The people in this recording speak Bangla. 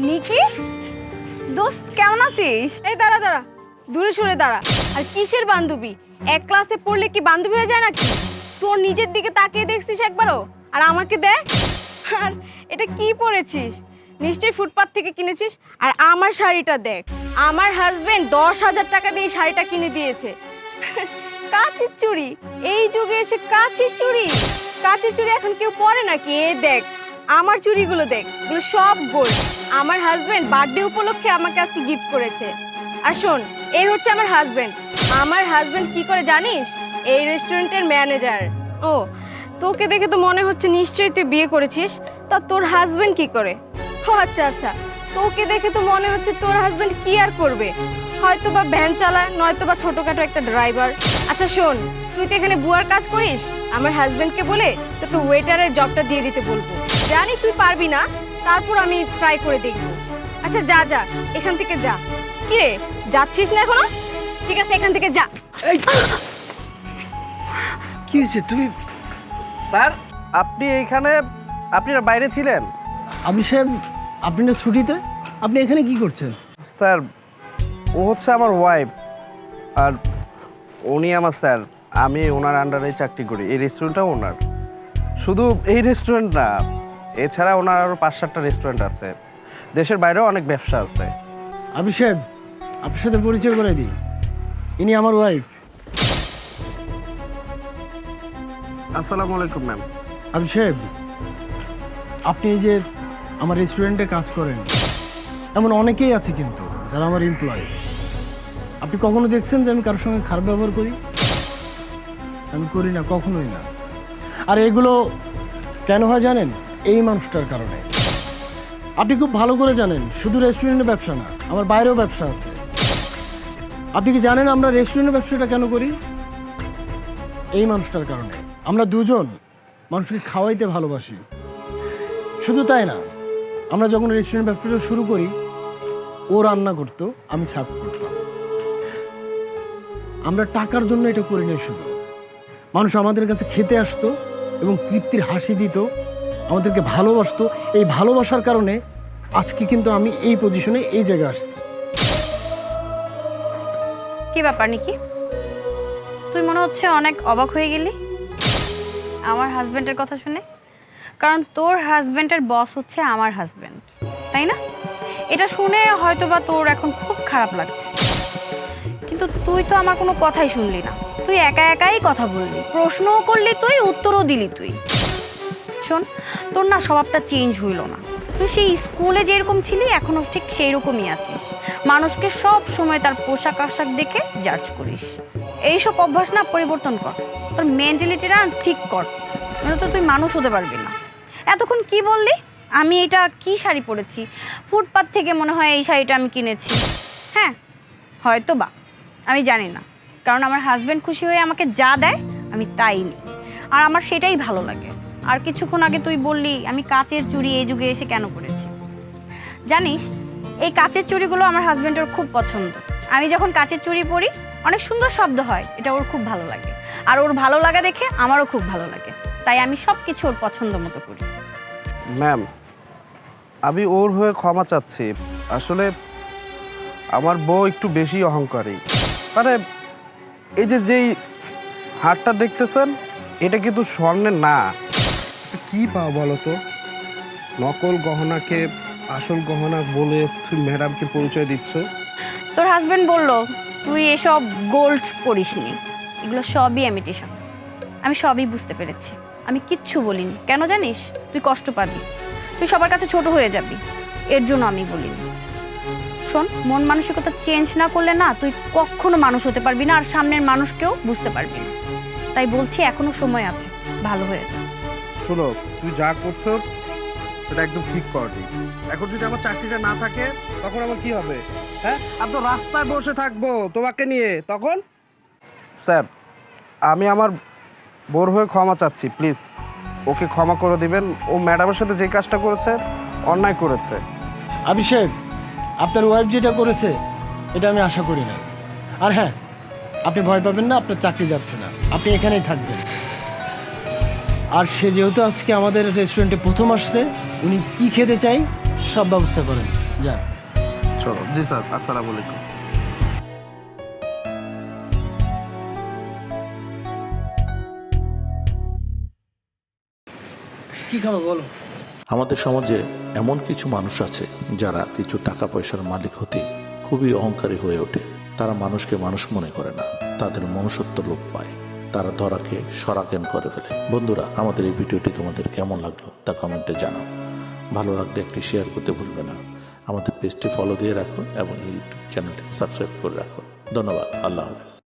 নিকি? দোস্ত, কেমন আছিস? এই দাঁড়া দাঁড়া। দূরে সরে দাঁড়া। আর কিসের বান্ধবী? এক ক্লাসে পড়লে কি বান্ধবী হয়ে যায় নাকি? তোর নিজের দিকে তাকিয়ে দেখছিস একবারও? আর আমাকে দেখ। আর এটা কি পরেছিস? নিশ্চয়ই ফুটপাথ থেকে কিনেছিস? আর আমার শাড়িটা দেখ। আমার হাজবেন্ড দশ হাজার টাকা দিয়ে শাড়িটা কিনে দিয়েছে। কাঁচের চুড়ি। এই যুগে এসে কাঁচের চুড়ি। কাঁচের চুড়ি এখন কেউ পরে নাকি? এ দেখ। আমার চুড়িগুলো দেখ, এগুলো সব গোল্ড আমার হাজবেন্ড বার্থডে উপলক্ষে আমাকে আজকে গিফট করেছে। আর শোন, এই হচ্ছে আমার হাজবেন্ড আমার হাজবেন্ড কি করে জানিস? এই রেস্টুরেন্টের ম্যানেজার ও, তোকে দেখে তো মনে হচ্ছে নিশ্চয়ই তুই বিয়ে করেছিস। তা তোর হাজবেন্ড কি করে? ও আচ্ছা আচ্ছা। তোকে দেখে তো মনে হচ্ছে তোর হাজবেন্ড কি আর করবে? হয়তো বা ভ্যান চালায় নয়তো বা ছোটখাটো একটা ড্রাইভার আচ্ছা শোন, তুই তো এখানে বুয়ার কাজ করিস? আমার হাজবেন্ডকে বলে তোকে ওয়েটারের জবটা দিয়ে দিতে বলব। জানি তুই পারবি না তারপর আমি ট্রাই করে দেখব। আচ্ছা যা যা এখান থেকে যা। কি রে যাচ্ছিস না এখনও? ঠিক আছে এখান থেকে যা। কি হয়েছে? তুমি স্যার আপনি এইখানে আপনি না বাইরে ছিলেন? আমি সাহেব আপনি না ছুটিতে? আপনি এখানে কি করছেন? স্যার ও হচ্ছে আমার ওয়াইফ আর উনি আমার স্যার। আমি ওনার আন্ডারে চাকরি করি। এই রেস্টুরেন্টটাও ওনার। শুধু এই রেস্টুরেন্ট না এছাড়া ওনার আরও পাঁচ সাতটা রেস্টুরেন্ট আছে। দেশের বাইরেও অনেক ব্যবসা আছে। সাহেব আপনার সাথে পরিচয় করে দিই। ইনি আমার ওয়াইফ আসসালামু আলাইকুম ম্যাম সাহেব আপনি এই যে আমার রেস্টুরেন্টে কাজ করেন এমন অনেকেই আছে কিন্তু যারা আমার এমপ্লয় আপনি কখনো দেখছেন যে আমি কারোর সঙ্গে খারাপ ব্যবহার করি? আমি করি না কখনোই না। আর এগুলো কেন হয় জানেন? এই মানুষটার কারণে। আপনি খুব ভালো করে জানেন, শুধু রেস্টুরেন্টের ব্যবসা না, আমার বাইরেও ব্যবসা আছে। আপনি কি জানেন আমরা রেস্টুরেন্টের ব্যবসাটা কেন করি? এই মানুষটার কারণে। আমরা দুজন মানুষকে খাওয়াইতে ভালোবাসি। শুধু তাই না, আমরা যখন রেস্টুরেন্ট ব্যবসাটা শুরু করি, ও রান্না করতো, আমি সার্ভ করতাম। আমরা টাকার জন্য এটা করি না শুধু। মানুষ আমাদের কাছে খেতে আসতো এবং তৃপ্তির হাসি দিত। আমাদেরকে ভালোবাসতো। এই ভালোবাসার কারণে আজকে কিন্তু আমি এই পজিশনে এই জায়গায় আসছি। কি ব্যাপার, নাকি? তুই মনে হচ্ছে অনেক অবাক হয়ে গেলি? আমার হাজবেন্ডের কথা শুনে? কারণ তোর হাজবেন্ডের বস হচ্ছে আমার হাজবেন্ড তাই না? এটা শুনে হয়তো বা তোর এখন খুব খারাপ লাগছে। কিন্তু তুই তো আমার কোনো কথাই শুনলি না। তুই একা একাই কথা বললি। প্রশ্নও করলি তুই, উত্তরও দিলি তুই। শোন তোর না স্বভাবটা চেঞ্জ হইল না। তুই সেই স্কুলে যেরকম ছিলি এখনও ঠিক সেই রকমই আছিস। মানুষকে সব সময় তার পোশাক আশাক দেখে জাজ করিস। এইসব অভ্যাস না পরিবর্তন কর। তোর মেন্টালিটিটা ঠিক কর। নয়তো তো তুই মানুষ হতে পারবি না। এতক্ষণ কি বললি? আমি এটা কি শাড়ি পরেছি? ফুটপাথ থেকে মনে হয় এই শাড়িটা আমি কিনেছি। হ্যাঁ হয়তো বা। আমি জানি না। কারণ আমার হাজব্যান্ড খুশি হয়ে আমাকে যা দেয়, আমি তাই নিই। আর আমার সেটাই ভালো লাগে। আর কিছুক্ষণ আগে তুই বললি, আমি কাচের চুড়ি এই যুগে এসে কেন করেছি? জানিস, এই কাচের চুড়িগুলো আমার হাজব্যান্ডের খুব পছন্দ। আমি যখন কাচের চুড়ি পরি, অনেক সুন্দর শব্দ হয়, এটা ওর খুব ভালো লাগে। আর ওর ভালো লাগা দেখে আমারও খুব ভালো লাগে। তাই আমি সব কিছু ওর পছন্দ মতো করি। ম্যাম আমি ওর হয়ে ক্ষমা চাচ্ছি। আসলে আমার বউ একটু বেশি অহংকারী। মানে এই যে যেই হারটা দেখতেছেন, এটা কিন্তু স্বর্ণের না। কি পাও বলো তো? নকল গহনাকে, আসল গহনা বলে তুমি ম্যাডামকে পরিচয় দিচ্ছ? তোর হাজব্যান্ড বলল, তুই এসব গোল্ড পরিসনি। এগুলো সবই ইমিটেশন আমি সবই বুঝতে পেরেছি। আমি কিচ্ছু বলিনি। কেন জানিস? তুই কষ্ট পাবি। তুই সবার কাছে ছোট হয়ে যাবি। এর জন্য আমি বলিনি। শোন, মন মানসিকতা চেঞ্জ না করলে না তুই কখনো মানুষ হতে পারবি না আর সামনের মানুষকেও বুঝতে পারবি না। তাই বলছি এখনও সময় আছে। ভালো হয়ে যা। শোনো তুমি যা করছ সেটা একদম ঠিক করনি এখন যদি আমার চাকরিটা না থাকে তখন আমার কি হবে? হ্যাঁ? আমি তো রাস্তায় বসে থাকব তোমাকে নিয়ে। তখন? স্যার আমি আমার বোর হয়ে ক্ষমা চাচ্ছি প্লিজ। ওকে ক্ষমা করে দিবেন। ও ম্যাডামের সাথে যে কাজটা করেছে অন্যায় করেছে। অভিষেক আপনার ওয়াইফ যেটা করেছে এটা আমি আশা করি না আর হ্যাঁ আপনি ভয় পাবেন না আপনার চাকরি যাচ্ছে না। আপনি এখানেই থাকবেন। আর সে যেহেতু আজকে আমাদের রেস্টুরেন্টে প্রথম আসছে উনি কি খেতে চাই সব ব্যবস্থা করেন। যা। চলো। জি স্যার আসসালামু আলাইকুম। কি খাব বলো? আমাদের সমাজে এমন কিছু মানুষ আছে যারা কিছু টাকা পয়সার মালিক হতে খুবই অহংকারী হয়ে ওঠে। তারা মানুষকে মানুষ মনে করে না। তাদের মনুষ্যত্ব লোপ পায়। তারা ধরাকে সরাকেন করে ফেলে। বন্ধুরা, আমাদের এই ভিডিওটি তোমাদের কেমন লাগল তা কমেন্টে জানাও। ভালো লাগলে একটি শেয়ার করতে ভুলবে না। আমাদের পেজটি ফলো দিয়ে রাখো এবং ইউটিউব চ্যানেলটি সাবস্ক্রাইব করে রাখো। ধন্যবাদ। আল্লাহ হাফেজ।